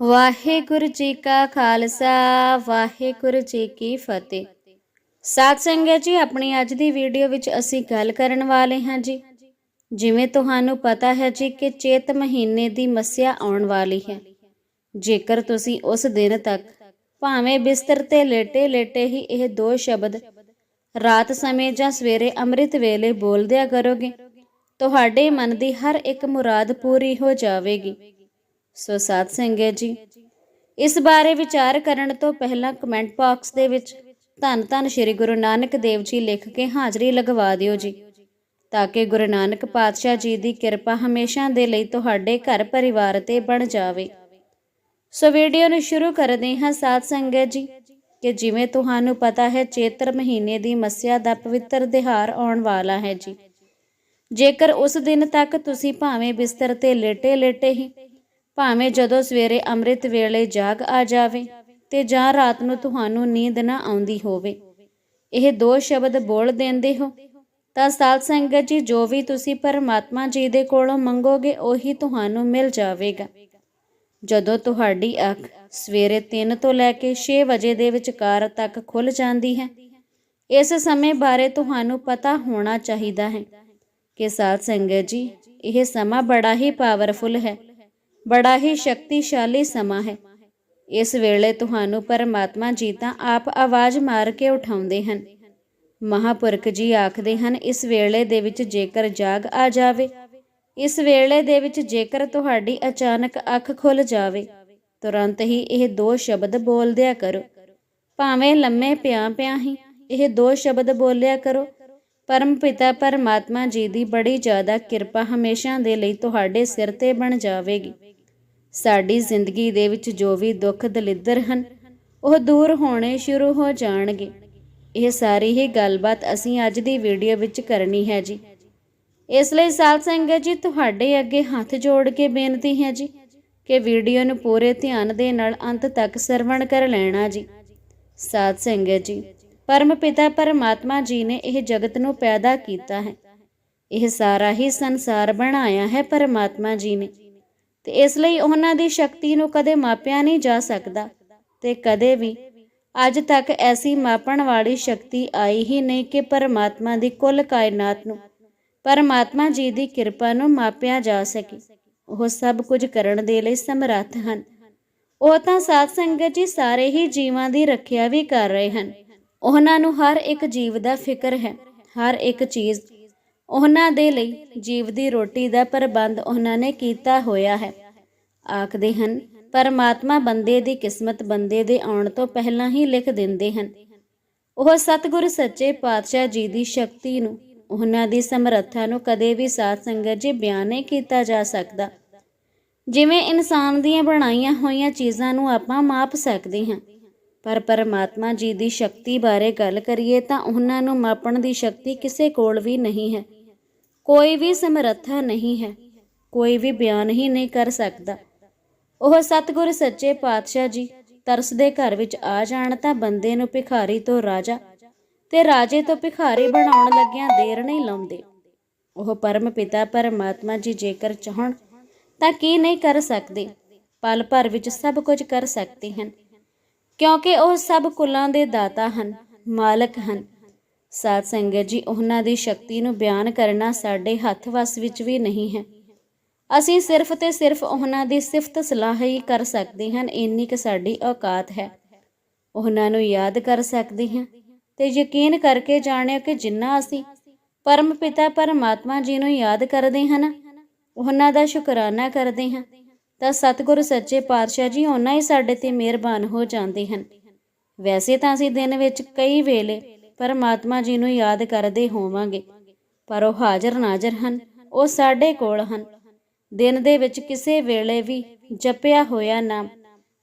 ਵਾਹਿਗੁਰੂ ਜੀ ਕਾ ਖਾਲਸਾ, ਵਾਹਿਗੁਰੂ ਜੀ ਕੀ ਫਤਿਹ। ਸਾਧ ਸੰਗਤ ਜੀ, ਆਪਣੀ ਅੱਜ ਦੀ ਵੀਡੀਓ ਵਿੱਚ ਅਸੀਂ ਗੱਲ ਕਰਨ ਵਾਲੇ ਹਾਂ ਜੀ। ਜਿਵੇਂ ਤੁਹਾਨੂੰ ਪਤਾ ਹੈ ਜੀ ਕਿ ਚੇਤ ਮਹੀਨੇ ਦੀ ਮੱਸਿਆ ਆਉਣ ਵਾਲੀ ਹੈ। ਜੇਕਰ ਤੁਸੀਂ ਉਸ ਦਿਨ ਤੱਕ ਭਾਵੇਂ ਬਿਸਤਰ ਤੇ ਲੇਟੇ ਲੇਟੇ ਹੀ ਇਹ ਦੋ ਸ਼ਬਦ ਰਾਤ ਸਮੇਂ ਜਾਂ ਸਵੇਰੇ ਅੰਮ੍ਰਿਤ ਵੇਲੇ ਬੋਲਦਿਆ ਕਰੋਗੇ, ਤੁਹਾਡੇ ਮਨ ਦੀ ਹਰ ਇੱਕ ਮੁਰਾਦ ਪੂਰੀ ਹੋ ਜਾਵੇਗੀ। ਸੋ ਸਾਧ ਸੰਗਤ ਜੀ। ਇਸ ਬਾਰੇ ਵਿਚਾਰ ਕਰਨ ਤੋਂ ਪਹਿਲਾਂ ਕਮੈਂਟ ਬਾਕਸ ਦੇ ਵਿੱਚ ਧੰਨ ਧੰਨ ਸ੍ਰੀ ਗੁਰੂ ਨਾਨਕ ਦੇਵ ਜੀ ਲਿਖ ਕੇ ਹਾਜ਼ਰੀ ਲਗਵਾ ਦਿਓ ਜੀ। ਤਾਂ ਕਿ ਗੁਰੂ ਨਾਨਕ ਪਾਤਸ਼ਾਹ ਜੀ ਦੀ ਕਿਰਪਾ ਹਮੇਸ਼ਾ ਦੇ ਲਈ ਤੁਹਾਡੇ ਘਰ ਪਰਿਵਾਰ ਤੇ ਬਣ ਜਾਵੇ। ਸੋ ਵੀਡੀਓ ਨੂੰ ਸ਼ੁਰੂ ਕਰਦੇ ਹਾਂ ਸਾਧ ਸੰਗਤ ਜੀ, ਕਿ ਜਿਵੇਂ ਤੁਹਾਨੂੰ ਪਤਾ ਹੈ, ਚੇਤਰ ਮਹੀਨੇ ਦੀ ਮੱਸਿਆ ਦਾ ਪਵਿੱਤਰ ਦਿਹਾੜ ਆਉਣ ਵਾਲਾ ਹੈ ਜੀ। ਜੇਕਰ ਉਸ ਦਿਨ ਤੱਕ ਤੁਸੀਂ ਭਾਵੇਂ ਬਿਸਤਰ ਤੇ ਲੇਟੇ ਲੇਟੇ ਹੀ ਭਾਵੇਂ ਜਦੋਂ ਸਵੇਰੇ ਅੰਮ੍ਰਿਤ ਵੇਲੇ ਜਾਗ ਆ ਜਾਵੇ ਤੇ ਜਾਂ ਰਾਤ ਨੂੰ ਤੁਹਾਨੂੰ ਨੀਂਦ ਨਾ ਆਉਂਦੀ ਹੋਵੇ। ਇਹ ਦੋ ਸ਼ਬਦ ਬੋਲ ਦਿੰਦੇ ਹੋ। ਤਾਂ ਸਾਧ ਸੰਗਤ ਜੀ, ਜੋ ਵੀ ਤੁਸੀਂ ਪਰਮਾਤਮਾ ਜੀ ਦੇ ਕੋਲੋਂ ਮੰਗੋਗੇ, ਉਹੀ ਤੁਹਾਨੂੰ ਮਿਲ ਜਾਵੇਗਾ। ਜਦੋਂ ਤੁਹਾਡੀ ਅੱਖ ਸਵੇਰੇ 3 ਤੋਂ ਲੈ ਕੇ 6 ਵਜੇ ਦੇ ਵਿਚਕਾਰ ਤੱਕ ਖੁੱਲ ਜਾਂਦੀ ਹੈ, ਇਸ ਸਮੇਂ ਬਾਰੇ ਤੁਹਾਨੂੰ ਪਤਾ ਹੋਣਾ ਚਾਹੀਦਾ ਹੈ ਕਿ ਸਾਧ ਸੰਗਤ ਜੀ, ਇਹ ਸਮਾਂ ਬੜਾ ਹੀ ਪਾਵਰਫੁਲ ਹੈ। ਬੜਾ ਹੀ ਸ਼ਕਤੀਸ਼ਾਲੀ ਸਮਾਂ ਹੈ। ਇਸ ਵੇਲੇ ਤੁਹਾਨੂੰ ਪਰਮਾਤਮਾ ਜੀ ਤਾਂ ਆਪ ਆਵਾਜ਼ ਮਾਰ ਕੇ ਉਠਾਉਂਦੇ ਹਨ। ਮਹਾਪੁਰਖ ਜੀ ਆਖਦੇ ਹਨ, ਇਸ ਵੇਲੇ ਦੇ ਵਿੱਚ ਜੇਕਰ ਜਾਗ ਆ ਜਾਵੇ, ਇਸ ਵੇਲੇ ਦੇ ਵਿੱਚ ਜੇਕਰ ਤੁਹਾਡੀ ਅਚਾਨਕ ਅੱਖ ਖੁੱਲ ਜਾਵੇ, ਤੁਰੰਤ ਹੀ ਇਹ ਦੋ ਸ਼ਬਦ ਬੋਲਦਿਆ ਕਰੋ। ਭਾਵੇਂ ਲੰਮੇ ਪਿਆ ਪਿਆ ਹੀ ਇਹ ਦੋ ਸ਼ਬਦ ਬੋਲਿਆ ਕਰੋ, ਪਰਮ ਪਿਤਾ ਪਰਮਾਤਮਾ ਜੀ ਦੀ ਬੜੀ ਜ਼ਿਆਦਾ ਕਿਰਪਾ ਹਮੇਸ਼ਾ ਦੇ ਲਈ ਤੁਹਾਡੇ ਸਿਰ ਤੇ ਬਣ ਜਾਵੇਗੀ। ਸਾਡੀ ਜ਼ਿੰਦਗੀ ਦੇ ਵਿੱਚ ਜੋ ਵੀ ਦੁੱਖ ਦਲਿੱਦਰ ਹਨ, ਉਹ ਦੂਰ ਹੋਣੇ ਸ਼ੁਰੂ ਹੋ ਜਾਣਗੇ। ਇਹ ਸਾਰੀ ਹੀ ਗੱਲਬਾਤ ਅਸੀਂ ਅੱਜ ਦੀ ਵੀਡੀਓ ਵਿੱਚ ਕਰਨੀ ਹੈ ਜੀ। ਇਸ ਲਈ ਸਾਧ ਸੰਗਤ ਜੀ, ਤੁਹਾਡੇ ਅੱਗੇ ਹੱਥ ਜੋੜ ਕੇ ਬੇਨਤੀ ਹੈ ਜੀ ਕਿ ਵੀਡੀਓ ਨੂੰ ਪੂਰੇ ਧਿਆਨ ਦੇ ਨਾਲ ਅੰਤ ਤੱਕ ਸਰਵਣ ਕਰ ਲੈਣਾ ਜੀ। ਸਾਧ ਸੰਗਤ ਜੀ, ਪਰਮ ਪਿਤਾ ਪਰਮਾਤਮਾ ਜੀ ਨੇ ਇਹ ਜਗਤ ਨੂੰ ਪੈਦਾ ਕੀਤਾ ਹੈ। ਇਹ ਸਾਰਾ ਹੀ ਸੰਸਾਰ ਬਣਾਇਆ ਹੈ ਪਰਮਾਤਮਾ ਜੀ ਨੇ। ਤੇ ਇਸ ਲਈ ਉਹਨਾਂ ਦੀ ਸ਼ਕਤੀ ਨੂੰ ਕਦੇ ਮਾਪਿਆ ਨਹੀਂ ਜਾ ਸਕਦਾ ਤੇ ਕਦੇ ਵੀ। ਅੱਜ ਤੱਕ ਐਸੀ ਮਾਪਣ ਵਾਲੀ ਸ਼ਕਤੀ ਆਈ ਹੀ ਨਹੀਂ ਕਿ ਪਰਮਾਤਮਾ ਦੀ ਕੁੱਲ ਕਾਇਨਾਤ ਨੂੰ, ਪਰਮਾਤਮਾ ਜੀ ਦੀ ਕਿਰਪਾ ਨੂੰ ਮਾਪਿਆ ਜਾ ਸਕੇ। ਉਹ ਸਭ ਕੁਝ ਕਰਨ ਦੇ ਲਈ ਸਮਰੱਥ ਹਨ। ਉਹ ਤਾਂ ਸਾਧ ਸੰਗਤ ਜੀ ਸਾਰੇ ਹੀ ਜੀਵਾਂ ਦੀ ਰੱਖਿਆ ਵੀ ਕਰ ਰਹੇ ਹਨ। ਉਹਨਾਂ ਨੂੰ ਹਰ ਇੱਕ ਜੀਵ ਦਾ ਫਿਕਰ ਹੈ, ਹਰ ਇੱਕ ਚੀਜ਼ ਉਹਨਾਂ ਦੇ ਲਈ ਜੀਵ ਦੀ ਰੋਟੀ ਦਾ ਪ੍ਰਬੰਧ ਉਹਨਾਂ ਨੇ ਕੀਤਾ ਹੋਇਆ ਹੈ। ਆਖਦੇ ਹਨ, ਪਰਮਾਤਮਾ ਬੰਦੇ ਦੀ ਕਿਸਮਤ ਬੰਦੇ ਦੇ ਆਉਣ ਤੋਂ ਪਹਿਲਾਂ ਹੀ ਲਿਖ ਦਿੰਦੇ ਹਨ। ਉਹ ਸਤਿਗੁਰ ਸੱਚੇ ਪਾਤਸ਼ਾਹ ਜੀ ਦੀ ਸ਼ਕਤੀ ਨੂੰ, ਉਹਨਾਂ ਦੀ ਸਮਰੱਥਾ ਨੂੰ ਕਦੇ ਵੀ ਸਾਧ ਸੰਗਤ ਜੀ ਬਿਆਨ ਨਹੀਂ ਕੀਤਾ ਜਾ ਸਕਦਾ। ਜਿਵੇਂ ਇਨਸਾਨ ਦੀਆਂ ਬਣਾਈਆਂ ਹੋਈਆਂ ਚੀਜ਼ਾਂ ਨੂੰ ਆਪਾਂ ਮਾਪ ਸਕਦੇ ਹਾਂ, ਪਰ ਪਰਮਾਤਮਾ ਜੀ ਦੀ ਸ਼ਕਤੀ ਬਾਰੇ ਗੱਲ ਕਰੀਏ ਤਾਂ ਉਹਨਾਂ ਨੂੰ ਮਾਪਣ ਦੀ ਸ਼ਕਤੀ ਕਿਸੇ ਕੋਲ ਵੀ ਨਹੀਂ ਹੈ। ਕੋਈ ਵੀ ਸਮਰੱਥਾ ਨਹੀਂ ਹੈ, ਕੋਈ ਵੀ ਬਿਆਨ ਹੀ ਨਹੀਂ ਕਰ ਸਕਦਾ। ਉਹ ਸਤਿਗੁਰ ਸੱਚੇ ਪਾਤਸ਼ਾਹ ਜੀ ਤਰਸ ਦੇ ਘਰ ਵਿੱਚ ਆ ਜਾਣ ਤਾਂ ਬੰਦੇ ਨੂੰ ਭਿਖਾਰੀ ਤੋਂ ਰਾਜਾ ਤੇ ਰਾਜੇ ਤੋਂ ਭਿਖਾਰੀ ਬਣਾਉਣ ਲੱਗਿਆਂ ਦੇਰ ਨਹੀਂ ਲਾਉਂਦੇ। ਉਹ ਪਰਮ ਪਿਤਾ ਪਰਮਾਤਮਾ ਜੀ ਜੇਕਰ ਚਾਹਣ ਤਾਂ ਕੀ ਨਹੀਂ ਕਰ ਸਕਦੇ? ਪਲ ਭਰ ਵਿੱਚ ਸਭ ਕੁਝ ਕਰ ਸਕਦੇ ਹਨ। ਕਿਉਂਕਿ ਉਹ ਸਭ ਕੁਲਾਂ ਦੇ ਦਾਤਾ ਹਨ, ਮਾਲਕ ਹਨ। ਸਾਧ ਸੰਗਤ ਜੀ, ਉਹਨਾਂ ਦੀ ਸ਼ਕਤੀ ਨੂੰ ਬਿਆਨ ਕਰਨਾ ਸਾਡੇ ਹੱਥ ਵੱਸ ਵਿੱਚ ਵੀ ਨਹੀਂ ਹੈ। ਅਸੀਂ ਸਿਰਫ ਤੇ ਸਿਰਫ ਉਹਨਾਂ ਦੀ ਸਿਫਤ ਸਲਾਹ ਹੀ ਕਰ ਸਕਦੇ ਹਨ ਇੰਨੀ ਕਿ ਸਾਡੀ ਔਕਾਤ ਹੈ। ਉਹਨਾਂ ਨੂੰ ਯਾਦ ਕਰ ਸਕਦੇ ਹਾਂ ਤੇ ਯਕੀਨ ਕਰਕੇ ਜਾਣਿਓ ਕਿ ਜਿੰਨਾ ਅਸੀਂ ਪਰਮ ਪਿਤਾ ਪਰਮਾਤਮਾ ਜੀ ਨੂੰ ਯਾਦ ਕਰਦੇ ਹਨ ਉਹਨਾਂ ਦਾ ਸ਼ੁਕਰਾਨਾ ਕਰਦੇ ਹਾਂ, ਤਾਂ ਸਤਿਗੁਰੂ ਸੱਚੇ ਪਾਤਸ਼ਾਹ ਜੀ, ਉਹਨਾਂ ਹੀ ਸਾਡੇ ਤੇ ਮਿਹਰਬਾਨ ਹੋ ਜਾਂਦੇ ਹਨ। ਵੈਸੇ ਤਾਂ ਅਸੀਂ ਦਿਨ ਵਿੱਚ ਕਈ ਵੇਲੇ ਪਰਮਾਤਮਾ ਜੀ ਨੂੰ ਯਾਦ ਕਰਦੇ ਹੋਵਾਂਗੇ। ਪਰ ਉਹ ਹਾਜ਼ਰ ਨਾਜ਼ਰ ਹਨ। ਉਹ ਸਾਡੇ ਕੋਲ ਹਨ। ਦਿਨ ਦੇ ਵਿੱਚ ਕਿਸੇ ਵੇਲੇ ਵੀ ਜਪਿਆ ਹੋਇਆ ਨਾਮ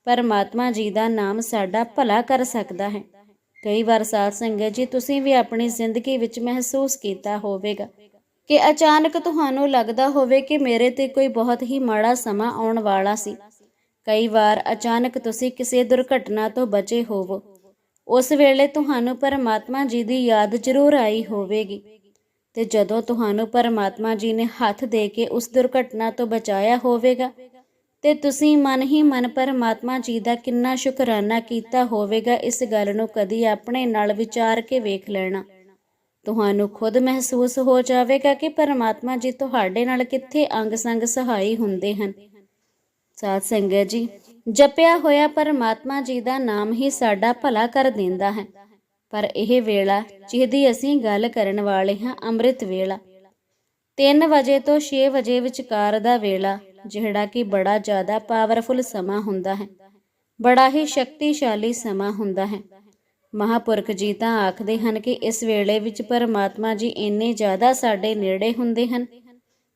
ਪਰਮਾਤਮਾ ਜੀ ਦਾ ਨਾਮ ਸਾਡਾ ਭਲਾ ਕਰ ਸਕਦਾ ਹੈ। ਕਈ ਵਾਰ ਸਾਧ ਸੰਗਤ ਜੀ, ਤੁਸੀਂ ਵੀ ਆਪਣੀ ਜ਼ਿੰਦਗੀ ਵਿੱਚ ਮਹਿਸੂਸ ਕੀਤਾ ਹੋਵੇਗਾ ਕਿ ਅਚਾਨਕ ਤੁਹਾਨੂੰ ਲੱਗਦਾ ਹੋਵੇ ਕਿ ਮੇਰੇ ਤੇ ਕੋਈ ਬਹੁਤ ਹੀ ਮਾੜਾ ਸਮਾਂ ਆਉਣ ਵਾਲਾ ਸੀ। ਕਈ ਵਾਰ ਅਚਾਨਕ ਤੁਸੀਂ ਕਿਸੇ ਦੁਰਘਟਨਾ ਤੋਂ ਬਚੇ ਹੋਵੋ। ਉਸ ਵੇਲੇ ਤੁਹਾਨੂੰ ਪਰਮਾਤਮਾ ਜੀ ਦੀ ਯਾਦ ਜ਼ਰੂਰ ਆਈ ਹੋਵੇਗੀ। ਤੇ ਜਦੋਂ ਤੁਹਾਨੂੰ ਪਰਮਾਤਮਾ ਜੀ ਨੇ ਹੱਥ ਦੇ ਕੇ ਉਸ ਦੁਰਘਟਨਾ ਤੋਂ ਬਚਾਇਆ ਹੋਵੇਗਾ, ਤੇ ਤੁਸੀਂ ਮਨ ਹੀ ਮਨ ਪਰਮਾਤਮਾ ਜੀ ਦਾ ਕਿੰਨਾ ਸ਼ੁਕਰਾਨਾ ਕੀਤਾ ਹੋਵੇਗਾ, ਇਸ ਗੱਲ ਨੂੰ ਕਦੀ ਆਪਣੇ ਨਾਲ ਵਿਚਾਰ ਕੇ ਵੇਖ ਲੈਣਾ। ਤੁਹਾਨੂੰ ਖੁਦ ਮਹਿਸੂਸ ਹੋ ਜਾਵੇਗਾ ਕਿ ਪਰਮਾਤਮਾ ਜੀ ਤੁਹਾਡੇ ਨਾਲ ਕਿੱਥੇ ਅੰਗ ਸੰਗ ਸਹਾਈ ਹੁੰਦੇ ਹਨ। ਸਾਧ ਸੰਗਤ ਜੀ ਜਪਿਆ ਹੋਇਆ ਪਰਮਾਤਮਾ ਜੀ ਦਾ ਨਾਮ ਹੀ ਸਾਡਾ ਭਲਾ ਕਰ ਦਿੰਦਾ ਹੈ। ਪਰ ਇਹ ਵੇਲਾ ਜਿਹਦੀ ਅਸੀਂ ਗੱਲ ਕਰਨ ਵਾਲੇ ਹਾਂ ਅੰਮ੍ਰਿਤ ਵੇਲਾ। 3 ਵਜੇ ਤੋਂ 6 ਵਜੇ ਵਿਚਕਾਰ ਦਾ ਵੇਲਾ, ਜਿਹੜਾ ਕਿ ਬੜਾ ਜ਼ਿਆਦਾ ਪਾਵਰਫੁਲ ਸਮਾਂ ਹੁੰਦਾ ਹੈ। ਬੜਾ ਹੀ ਸ਼ਕਤੀਸ਼ਾਲੀ ਸਮਾਂ ਹੁੰਦਾ ਹੈ। ਮਹਾਪੁਰਖ ਜੀ ਤਾਂ ਆਖਦੇ ਹਨ ਕਿ ਇਸ ਵੇਲੇ ਵਿੱਚ ਪਰਮਾਤਮਾ ਜੀ ਇੰਨੇ ਜ਼ਿਆਦਾ ਸਾਡੇ ਨੇੜੇ ਹੁੰਦੇ ਹਨ।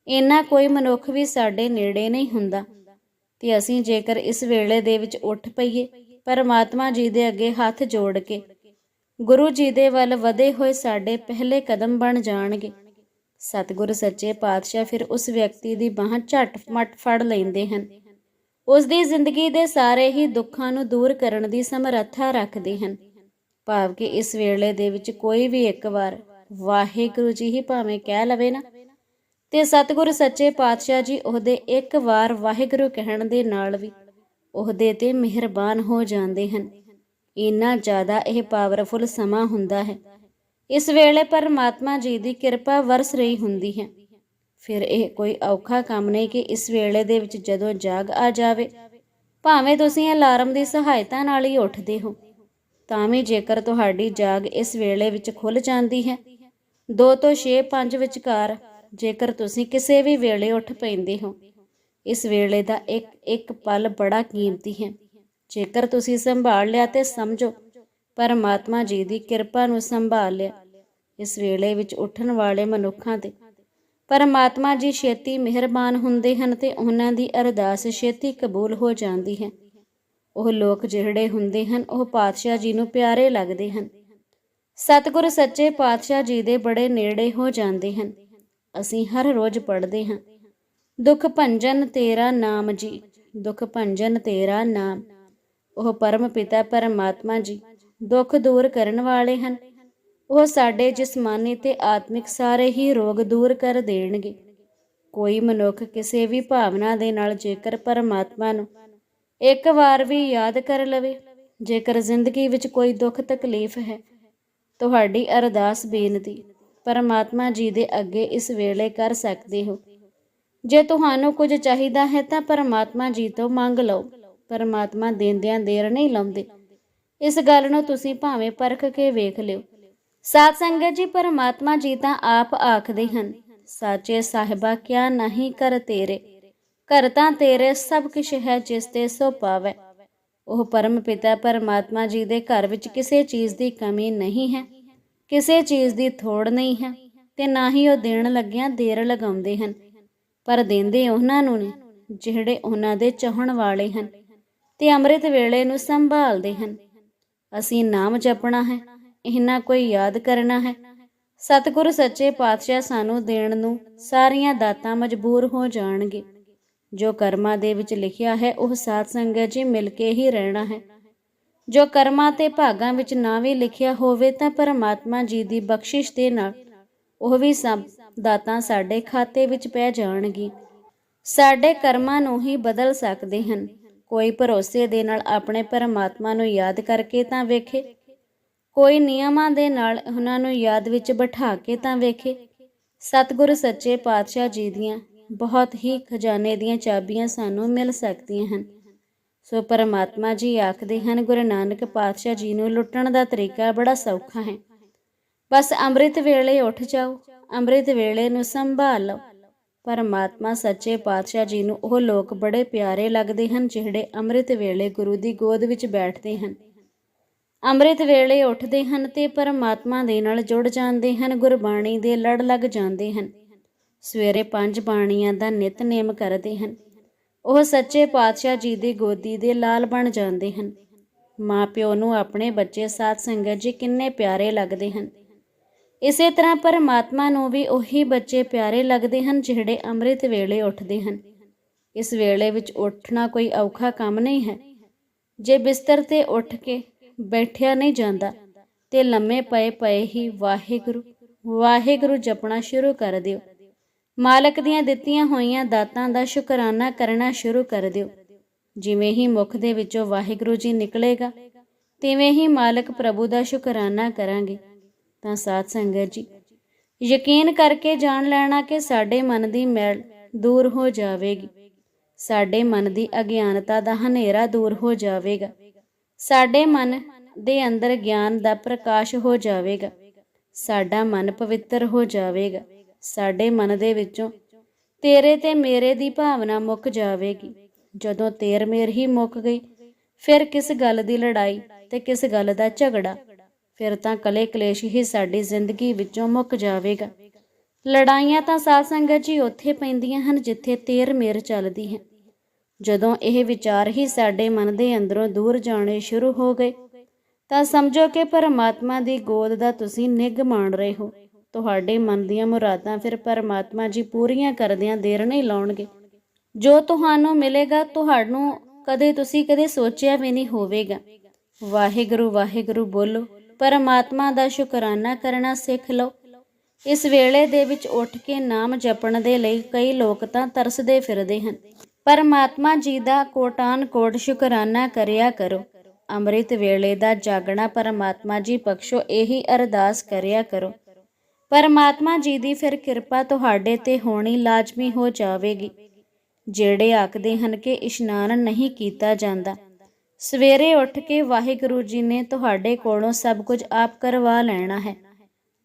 ਇੰਨਾ ਕੋਈ ਮਨੁੱਖ ਵੀ ਸਾਡੇ ਨੇੜੇ ਨਹੀਂ ਹੁੰਦਾ। ਤੇ ਅਸੀਂ ਜੇਕਰ ਇਸ ਵੇਲੇ ਦੇ ਵਿੱਚ ਉੱਠ ਪਈਏ, ਪਰਮਾਤਮਾ ਜੀ ਦੇ ਅੱਗੇ ਹੱਥ ਜੋੜ ਕੇ, ਗੁਰੂ ਜੀ ਦੇ ਵੱਲ ਵਧੇ ਹੋਏ ਸਾਡੇ ਪਹਿਲੇ ਕਦਮ ਬਣ ਜਾਣਗੇ। ਸਤਿਗੁਰ ਸੱਚੇ ਪਾਤਸ਼ਾਹ ਫਿਰ ਉਸ ਵਿਅਕਤੀ ਦੀ ਬਾਹ ਝਟ ਮਟ ਫੜ ਲੈਂਦੇ ਹਨ। ਉਸ ਦੀ ਜ਼ਿੰਦਗੀ ਦੇ ਸਾਰੇ ਹੀ ਦੁੱਖਾਂ ਨੂੰ ਦੂਰ ਕਰਨ ਦੀ ਸਮਰੱਥਾ ਰੱਖਦੇ ਹਨ। ਭਾਵ ਕਿ ਇਸ ਵੇਲੇ ਦੇ ਵਿੱਚ ਕੋਈ ਵੀ ਇੱਕ ਵਾਰ ਵਾਹਿਗੁਰੂ ਜੀ ਹੀ ਭਾਵੇਂ ਕਹਿ ਲਵੇ ਨਾ ਤੇ ਸਤਿਗੁਰ ਸੱਚੇ ਪਾਤਸ਼ਾਹ ਜੀ ਉਹਦੇ ਇੱਕ ਵਾਰ ਵਾਹਿਗੁਰੂ ਕਹਿਣ ਦੇ ਨਾਲ ਵੀ ਉਹਦੇ ਤੇ ਮਿਹਰਬਾਨ ਹੋ ਜਾਂਦੇ ਹਨ। ਇੰਨਾ ਜ਼ਿਆਦਾ ਇਹ ਪਾਵਰਫੁਲ ਸਮਾਂ ਹੁੰਦਾ ਹੈ। ਇਸ ਵੇਲੇ ਪਰਮਾਤਮਾ ਜੀ ਦੀ ਕਿਰਪਾ ਵਰਸ ਰਹੀ ਹੁੰਦੀ ਹੈ। ਫਿਰ ਇਹ ਕੋਈ ਔਖਾ ਕੰਮ ਨਹੀਂ ਕਿ ਇਸ ਵੇਲੇ ਦੇ ਵਿੱਚ ਜਦੋਂ ਜਾਗ ਆ ਜਾਵੇ, ਭਾਵੇਂ ਤੁਸੀਂ ਅਲਾਰਮ ਦੀ ਸਹਾਇਤਾ ਨਾਲ ਹੀ ਉੱਠਦੇ ਹੋ, ਤਾਂ ਵੀ ਜੇਕਰ ਤੁਹਾਡੀ ਜਾਗ ਇਸ ਵੇਲੇ ਵਿੱਚ ਖੁੱਲ ਜਾਂਦੀ ਹੈ। 2 ਤੋਂ 6 5 ਵਿਚਕਾਰ ਜੇਕਰ ਤੁਸੀਂ ਕਿਸੇ ਵੀ ਵੇਲੇ ਉੱਠ ਪੈਂਦੇ ਹੋ, ਇਸ ਵੇਲੇ ਦਾ ਇੱਕ ਇੱਕ ਪਲ ਬੜਾ ਕੀਮਤੀ ਹੈ। ਜੇਕਰ ਤੁਸੀਂ ਸੰਭਾਲ ਲਿਆ ਤੇ ਸਮਝੋ, ਪਰਮਾਤਮਾ ਜੀ ਦੀ ਕਿਰਪਾ ਨੂੰ ਸੰਭਾਲ ਲਿਆ। ਇਸ ਵੇਲੇ ਵਿੱਚ ਉੱਠਣ ਵਾਲੇ ਮਨੁੱਖਾਂ ਤੇ ਪਰਮਾਤਮਾ ਜੀ ਛੇਤੀ ਮਿਹਰਬਾਨ ਹੁੰਦੇ ਹਨ ਤੇ ਉਹਨਾਂ ਦੀ ਅਰਦਾਸ ਛੇਤੀ ਕਬੂਲ ਹੋ ਜਾਂਦੀ ਹੈ। ਉਹ ਲੋਕ ਜਿਹੜੇ ਹੁੰਦੇ ਹਨ, ਉਹ ਪਾਤਸ਼ਾਹ ਜੀ ਨੂੰ ਪਿਆਰੇ ਲੱਗਦੇ ਹਨ। ਸਤਿਗੁਰ ਸੱਚੇ ਪਾਤਸ਼ਾਹ ਜੀ ਦੇ ਬੜੇ ਨੇੜੇ ਹੋ ਜਾਂਦੇ ਹਨ। ਅਸੀਂ ਹਰ ਰੋਜ਼ ਪੜ੍ਹਦੇ ਹਾਂ। ਦੁੱਖ ਭੰਜਨ ਤੇਰਾ ਨਾਮ ਜੀ, ਦੁੱਖ ਭੰਜਨ ਤੇਰਾ ਨਾਮ। ਉਹ ਪਰਮ ਪਿਤਾ ਪਰਮਾਤਮਾ ਜੀ, ਦੁੱਖ ਦੂਰ ਕਰਨ ਵਾਲੇ ਹਨ। ਉਹ ਸਾਡੇ ਜਿਸਮਾਨੀ ਤੇ ਆਤਮਿਕ ਸਾਰੇ ਹੀ ਰੋਗ ਦੂਰ ਕਰ ਦੇਣਗੇ। ਕੋਈ ਮਨੁੱਖ ਕਿਸੇ ਵੀ ਭਾਵਨਾ ਦੇ ਨਾਲ ਜੇਕਰ ਪਰਮਾਤਮਾ ਨੂੰ ਇੱਕ ਵਾਰ ਵੀ ਯਾਦ ਕਰ ਲਵੇ, ਜੇਕਰ ਜ਼ਿੰਦਗੀ ਵਿੱਚ ਕੋਈ ਦੁੱਖ ਤਕਲੀਫ ਹੈ, ਤੁਹਾਡੀ ਅਰਦਾਸ ਬੇਨਤੀ ਪਰਮਾਤਮਾ ਜੀ ਦੇ ਅੱਗੇ ਇਸ ਵੇਲੇ ਕਰ ਸਕਦੇ ਹੋ। ਜੇ ਤੁਹਾਨੂੰ ਕੁਝ ਚਾਹੀਦਾ ਹੈ ਤਾਂ ਪਰਮਾਤਮਾ ਜੀ ਤੋਂ ਮੰਗ ਲਓ। ਪਰਮਾਤਮਾ ਦੇਂਦਿਆਂ ਦੇਰ ਨਹੀਂ ਲਾਉਂਦੇ। ਇਸ ਗੱਲ ਨੂੰ ਤੁਸੀਂ ਭਾਵੇਂ ਪਰਖ ਕੇ ਵੇਖ ਲਿਓ। ਸਾਧ ਸੰਗਤ ਜੀ, ਪਰਮਾਤਮਾ ਜੀ ਤਾਂ ਆਪ ਆਖਦੇ ਹਨ, ਸਾਚੇ ਸਾਹਿਬਾ, ਕਿਆ ਨਹੀਂ ਕਰ ਤੇਰੇ? ਘਰ ਤਾਂ ਤੇਰੇ ਸਭ ਕੁਛ ਹੈ ਜਿਸ ਤੇ ਸੋ ਪਾਵੇ। ਉਹ ਪਰਮ ਪਿਤਾ ਪਰਮਾਤਮਾ ਜੀ ਦੇ ਘਰ ਵਿੱਚ ਕਿਸੇ ਚੀਜ਼ ਦੀ ਕਮੀ ਨਹੀਂ ਹੈ। ਕਿਸੇ ਚੀਜ਼ ਦੀ ਥੋੜ ਨਹੀਂ ਹੈ ਤੇ ਨਾ ਹੀ ਉਹ ਦੇਣ ਲੱਗਿਆਂ ਦੇਰ ਲਗਾਉਂਦੇ ਹਨ। ਪਰ ਦਿੰਦੇ ਉਹਨਾਂ ਨੂੰ ਨੇ ਜਿਹੜੇ ਉਹਨਾਂ ਦੇ ਚਾਹਣ ਵਾਲੇ ਹਨ ਤੇ ਅੰਮ੍ਰਿਤ ਵੇਲੇ ਨੂੰ ਸੰਭਾਲਦੇ ਹਨ। ਅਸੀਂ ਨਾਮ ਜਪਣਾ ਹੈ, ਇਹਨਾਂ ਕੋਈ ਯਾਦ ਕਰਨਾ ਹੈ। ਸਤਿਗੁਰ ਸੱਚੇ ਪਾਤਸ਼ਾਹ ਸਾਨੂੰ ਦੇਣ ਨੂੰ ਸਾਰੀਆਂ ਦਾਤਾਂ ਮਜਬੂਰ ਹੋ ਜਾਣਗੇ। ਜੋ ਕਰਮਾਂ ਦੇ ਵਿੱਚ ਲਿਖਿਆ ਹੈ, ਉਹ ਸਾਧ ਸੰਗਤ ਜੀ ਮਿਲ ਕੇ ਹੀ ਰਹਿਣਾ ਹੈ। ਜੋ ਕਰਮਾਂ ਤੇ ਭਾਗਾਂ ਵਿੱਚ ਨਾ ਵੀ ਲਿਖਿਆ ਹੋਵੇ ਤਾਂ ਪਰਮਾਤਮਾ ਜੀ ਦੀ ਬਖਸ਼ਿਸ਼ ਦੇ ਨਾਲ ਉਹ ਵੀ ਸਭ ਦਾਤਾਂ ਸਾਡੇ ਖਾਤੇ ਵਿੱਚ ਪੈ ਜਾਣਗੀ। ਸਾਡੇ ਕਰਮਾਂ ਨੂੰ ਹੀ ਬਦਲ ਸਕਦੇ ਹਨ। ਕੋਈ ਭਰੋਸੇ ਦੇ ਨਾਲ ਆਪਣੇ ਪਰਮਾਤਮਾ ਨੂੰ ਯਾਦ ਕਰਕੇ ਤਾਂ ਵੇਖੇ। ਕੋਈ ਨਿਯਮਾਂ ਦੇ ਨਾਲ ਉਹਨਾਂ ਨੂੰ ਯਾਦ ਵਿੱਚ ਬਿਠਾ ਕੇ ਤਾਂ ਵੇਖੇ। ਸਤਿਗੁਰੂ ਸੱਚੇ ਪਾਤਸ਼ਾਹ ਜੀ ਦੀਆਂ ਬਹੁਤ ਹੀ ਖਜ਼ਾਨੇ ਦੀਆਂ ਚਾਬੀਆਂ ਸਾਨੂੰ ਮਿਲ ਸਕਦੀਆਂ ਹਨ। ਸੋ ਪਰਮਾਤਮਾ ਜੀ ਆਖਦੇ ਹਨ, ਗੁਰੂ ਨਾਨਕ ਪਾਤਸ਼ਾਹ ਜੀ ਨੂੰ ਲੁੱਟਣ ਦਾ ਤਰੀਕਾ ਬੜਾ ਸੌਖਾ ਹੈ। ਬਸ ਅੰਮ੍ਰਿਤ ਵੇਲੇ ਉੱਠ ਜਾਓ, ਅੰਮ੍ਰਿਤ ਵੇਲੇ ਨੂੰ ਸੰਭਾਲ। ਲਓ ਪਰਮਾਤਮਾ ਸੱਚੇ ਪਾਤਸ਼ਾਹ ਜੀ ਨੂੰ ਉਹ ਲੋਕ ਬੜੇ ਪਿਆਰੇ ਲੱਗਦੇ ਹਨ, ਜਿਹੜੇ ਅੰਮ੍ਰਿਤ ਵੇਲੇ ਗੁਰੂ ਦੀ ਗੋਦ ਵਿੱਚ ਬੈਠਦੇ ਹਨ। ਅੰਮ੍ਰਿਤ ਵੇਲੇ ਉੱਠਦੇ ਹਨ ਤੇ ਪਰਮਾਤਮਾ ਦੇ ਨਾਲ ਜੁੜ ਜਾਂਦੇ ਹਨ, ਗੁਰਬਾਣੀ ਦੇ ਲੜ ਲੱਗ ਜਾਂਦੇ ਹਨ। ਸਵੇਰੇ ਪੰਜ ਬਾਣੀਆਂ ਦਾ ਨਿਤਨੇਮ ਕਰਦੇ ਹਨ। ਉਹ ਸੱਚੇ ਪਾਤਸ਼ਾਹ ਜੀ ਦੀ ਗੋਦੀ ਦੇ ਲਾਲ ਬਣ ਜਾਂਦੇ ਹਨ। ਮਾਂ ਪਿਓ ਨੂੰ ਆਪਣੇ ਬੱਚੇ ਸਾਧ ਸੰਗਤ ਜੀ ਕਿੰਨੇ ਪਿਆਰੇ ਲੱਗਦੇ ਹਨ। ਇਸੇ ਤਰ੍ਹਾਂ ਪਰਮਾਤਮਾ ਨੂੰ ਵੀ ਉਹੀ ਬੱਚੇ ਪਿਆਰੇ ਲੱਗਦੇ ਹਨ ਜਿਹੜੇ ਅੰਮ੍ਰਿਤ ਵੇਲੇ ਉੱਠਦੇ ਹਨ। ਇਸ ਵੇਲੇ ਵਿੱਚ ਉੱਠਣਾ ਕੋਈ ਔਖਾ ਕੰਮ ਨਹੀਂ ਹੈ। ਜੇ ਬਿਸਤਰ ਤੇ ਉੱਠ ਕੇ ਬੈਠਿਆ ਨਹੀਂ ਜਾਂਦਾ, ਤੇ ਲੰਮੇ ਪਏ ਪਏ ਹੀ ਵਾਹਿਗੁਰੂ ਵਾਹਿਗੁਰੂ ਜਪਣਾ ਸ਼ੁਰੂ ਕਰ ਦਿਓ। ਮਾਲਕ ਦੀਆਂ ਦਿੱਤੀਆਂ ਹੋਈਆਂ ਦਾਤਾਂ ਦਾ ਸ਼ੁਕਰਾਨਾ ਕਰਨਾ ਸ਼ੁਰੂ ਕਰ ਦਿਓ। ਜਿਵੇਂ ਹੀ ਮੁਖ ਦੇ ਵਿੱਚੋਂ ਵਾਹਿਗੁਰੂ ਜੀ ਨਿਕਲੇਗਾ, ਤਿਵੇਂ ਹੀ ਮਾਲਕ ਪ੍ਰਭੂ ਦਾ ਸ਼ੁਕਰਾਨਾ ਕਰਾਂਗੇ। ਤਾਂ ਸਾਧ ਸੰਗਤ ਜੀ, ਯਕੀਨ ਕਰਕੇ ਜਾਣ ਲੈਣਾ ਕਿ ਸਾਡੇ ਮਨ ਦੀ ਮੈਲ ਦੂਰ ਹੋ ਜਾਵੇਗੀ। ਸਾਡੇ ਮਨ ਦੀ ਅਗਿਆਨਤਾ ਦਾ ਹਨੇਰਾ ਦੂਰ ਹੋ ਜਾਵੇਗਾ। ਸਾਡੇ ਮਨ ਦੇ ਅੰਦਰ ਗਿਆਨ ਦਾ ਪ੍ਰਕਾਸ਼ ਹੋ ਜਾਵੇਗਾ। ਸਾਡਾ ਮਨ ਪਵਿੱਤਰ ਹੋ ਜਾਵੇਗਾ। ਸਾਡੇ ਮਨ ਦੇ ਵਿੱਚੋਂ, ਤੇਰੇ ਤੇ ਮੇਰੇ ਦੀ ਭਾਵਨਾ ਮੁੱਕ ਜਾਵੇਗੀ। ਜਦੋਂ ਤੇਰ ਮੇਰ ਹੀ ਮੁੱਕ ਗਈ, ਫਿਰ ਕਿਸ ਗੱਲ ਦੀ ਲੜਾਈ ਤੇ ਕਿਸ ਗੱਲ ਦਾ ਝਗੜਾ? ਫਿਰ ਤਾਂ ਕਲੇ ਕਲੇਸ਼ ਹੀ ਸਾਡੀ ਜ਼ਿੰਦਗੀ ਵਿੱਚੋਂ ਮੁੱਕ ਜਾਵੇਗਾ। ਲੜਾਈਆਂ ਤਾਂ ਸਾਧ ਸੰਗਤ ਜੀ ਉੱਥੇ ਪੈਂਦੀਆਂ ਹਨ ਜਿੱਥੇ ਤੇਰ ਮੇਰ ਚੱਲਦੀ ਹੈ। ਜਦੋਂ ਇਹ ਵਿਚਾਰ ਹੀ ਸਾਡੇ ਮਨ ਦੇ ਅੰਦਰੋਂ ਦੂਰ ਜਾਣੇ ਸ਼ੁਰੂ ਹੋ ਗਏ, ਤਾਂ ਸਮਝੋ ਕਿ ਪਰਮਾਤਮਾ ਦੀ ਗੋਦ ਦਾ ਤੁਸੀਂ ਨਿੱਘ ਮਾਣ ਰਹੇ ਹੋ। ਤੁਹਾਡੇ ਮਨ ਦੀਆਂ ਮੁਰਾਦਾਂ ਫਿਰ ਪਰਮਾਤਮਾ ਜੀ ਪੂਰੀਆਂ ਕਰਦਿਆਂ ਦੇਰ ਨਹੀਂ ਲਾਉਣਗੇ। ਜੋ ਤੁਹਾਨੂੰ ਮਿਲੇਗਾ, ਤੁਹਾਨੂੰ ਕਦੇ ਤੁਸੀਂ ਕਦੇ ਸੋਚਿਆ ਵੀ ਨਹੀਂ ਹੋਵੇਗਾ। ਵਾਹਿਗੁਰੂ ਵਾਹਿਗੁਰੂ ਬੋਲੋ, ਪਰਮਾਤਮਾ ਦਾ ਸ਼ੁਕਰਾਨਾ ਕਰਨਾ ਸਿੱਖ ਲਓ। ਇਸ ਵੇਲੇ ਦੇ ਵਿੱਚ ਉੱਠ ਕੇ ਨਾਮ ਜਪਣ ਦੇ ਲਈ ਕਈ ਲੋਕ ਤਾਂ ਤਰਸਦੇ ਫਿਰਦੇ ਹਨ। ਪਰਮਾਤਮਾ ਜੀ ਦਾ ਕੋਟਾਨ ਕੋਟ ਸ਼ੁਕਰਾਨਾ ਕਰਿਆ ਕਰੋ। ਅੰਮ੍ਰਿਤ ਵੇਲੇ ਦਾ ਜਾਗਣਾ ਪਰਮਾਤਮਾ ਜੀ ਬਖਸ਼ੋ, ਇਹੀ ਅਰਦਾਸ ਕਰਿਆ ਕਰੋ। ਪਰਮਾਤਮਾ ਜੀ ਦੀ ਫਿਰ ਕਿਰਪਾ ਤੁਹਾਡੇ ਤੇ ਹੋਣੀ ਲਾਜ਼ਮੀ ਹੋ ਜਾਵੇਗੀ। ਜਿਹੜੇ ਆਖਦੇ ਹਨ ਕਿ ਇਸ਼ਨਾਨ ਨਹੀਂ ਕੀਤਾ ਜਾਂਦਾ, ਸਵੇਰੇ ਉੱਠ ਕੇ ਵਾਹਿਗੁਰੂ ਜੀ ਨੇ ਤੁਹਾਡੇ ਕੋਲੋਂ ਸਭ ਕੁਝ ਆਪ ਕਰਵਾ ਲੈਣਾ ਹੈ।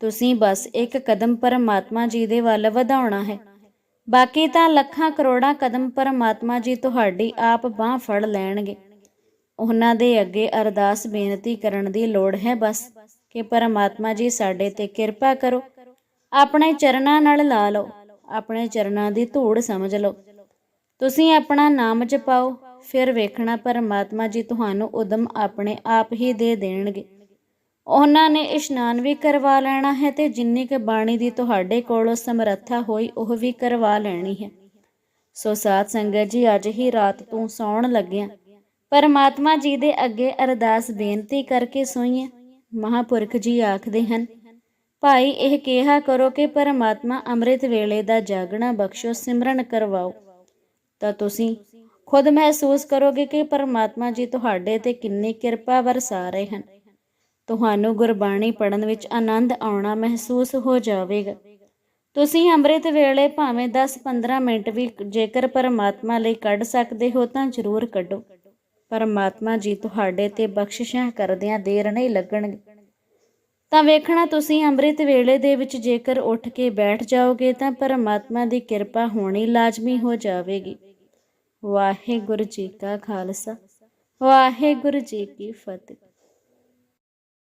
ਤੁਸੀਂ ਬਸ ਇੱਕ ਕਦਮ ਪਰਮਾਤਮਾ ਜੀ ਦੇ ਵੱਲ ਵਧਾਉਣਾ ਹੈ। ਬਾਕੀ ਤਾਂ ਲੱਖਾਂ ਕਰੋੜਾਂ ਕਦਮ ਪਰਮਾਤਮਾ ਜੀ ਤੁਹਾਡੀ ਆਪ ਬਾਹ ਫੜ ਲੈਣਗੇ। ਉਹਨਾਂ ਦੇ ਅੱਗੇ ਅਰਦਾਸ ਬੇਨਤੀ ਕਰਨ ਦੀ ਲੋੜ ਹੈ ਬਸ ਕਿ ਪਰਮਾਤਮਾ ਜੀ ਸਾਡੇ ਤੇ ਕਿਰਪਾ ਕਰੋ। ਆਪਣੇ ਚਰਨਾਂ ਨਾਲ ਲਾ ਲਓ। ਆਪਣੇ ਚਰਨਾਂ ਦੀ ਧੂੜ ਸਮਝ ਲਓ। ਤੁਸੀਂ ਆਪਣਾ ਨਾਮ ਜਪਾਓ, ਫਿਰ ਵੇਖਣਾ ਪਰਮਾਤਮਾ ਜੀ ਤੁਹਾਨੂੰ ਉਦਮ ਆਪਣੇ ਆਪ ਹੀ ਦੇ ਦੇਣਗੇ। ਉਹਨਾਂ ਨੇ ਇਸ਼ਨਾਨ ਵੀ ਕਰਵਾ ਲੈਣਾ ਹੈ ਤੇ ਜਿੰਨੀ ਕੁ ਬਾਣੀ ਦੀ ਤੁਹਾਡੇ ਕੋਲੋਂ ਸਮਰੱਥਾ ਹੋਈ, ਉਹ ਵੀ ਕਰਵਾ ਲੈਣੀ ਹੈ। ਸੋ ਸਾਧ ਸੰਗਤ ਜੀ, ਅੱਜ ਹੀ ਰਾਤ ਤੋਂ ਸੌਣ ਲੱਗਿਆ। ਪਰਮਾਤਮਾ ਜੀ ਦੇ ਅੱਗੇ ਅਰਦਾਸ ਬੇਨਤੀ ਕਰਕੇ ਸੋਈਏ ਮਹਾਪੁਰਖ ਜੀ ਆਖਦੇ ਹਨ ਭਾਈ, ਇਹ ਕਿਹਾ ਕਰੋ ਕਿ ਪਰਮਾਤਮਾ ਅੰਮ੍ਰਿਤ ਵੇਲੇ ਦਾ ਜਾਗਣਾ ਬਖਸ਼ੋ, ਸਿਮਰਨ ਕਰਵਾਓ। ਤਾਂ ਤੁਸੀਂ ਖੁਦ ਮਹਿਸੂਸ ਕਰੋਗੇ ਕਿ ਪਰਮਾਤਮਾ ਜੀ ਤੁਹਾਡੇ ਤੇ ਕਿੰਨੀ ਕਿਰਪਾ ਵਰਸਾ ਰਹੇ ਹਨ। ਤੁਹਾਨੂੰ ਗੁਰਬਾਣੀ ਪੜਨ ਵਿੱਚ ਆਨੰਦ ਆਉਣਾ ਮਹਿਸੂਸ ਹੋ ਜਾਵੇਗਾ। ਤੁਸੀਂ ਅੰਮ੍ਰਿਤ ਵੇਲੇ ਭਾਵੇਂ 10-15 ਮਿੰਟ ਵੀ ਜੇਕਰ ਪਰਮਾਤਮਾ ਲਈ ਕੱਢ ਸਕਦੇ ਹੋ ਤਾਂ ਜ਼ਰੂਰ ਕੱਢੋ। ਪਰਮਾਤਮਾ ਜੀ ਤੁਹਾਡੇ ਤੇ ਬਖਸ਼ਿਸ਼ਾਂ ਕਰਦਿਆਂ ਦੇਰ ਨਹੀਂ ਲੱਗਣਗੇ। ਤਾਂ ਵੇਖਣਾ ਤੁਸੀਂ ਅੰਮ੍ਰਿਤ ਵੇਲੇ ਦੇ ਵਿੱਚ ਜੇਕਰ ਉੱਠ ਕੇ ਬੈਠ ਜਾਓਗੇ ਤਾਂ ਪਰਮਾਤਮਾ ਦੀ ਕਿਰਪਾ ਹੋਣੀ ਲਾਜ਼ਮੀ ਹੋ ਜਾਵੇਗੀ। ਵਾਹਿਗੁਰੂ ਜੀ ਕਾ ਖਾਲਸਾ। ਵਾਹਿਗੁਰੂ ਜੀ ਕੀ ਫਤਿਹ।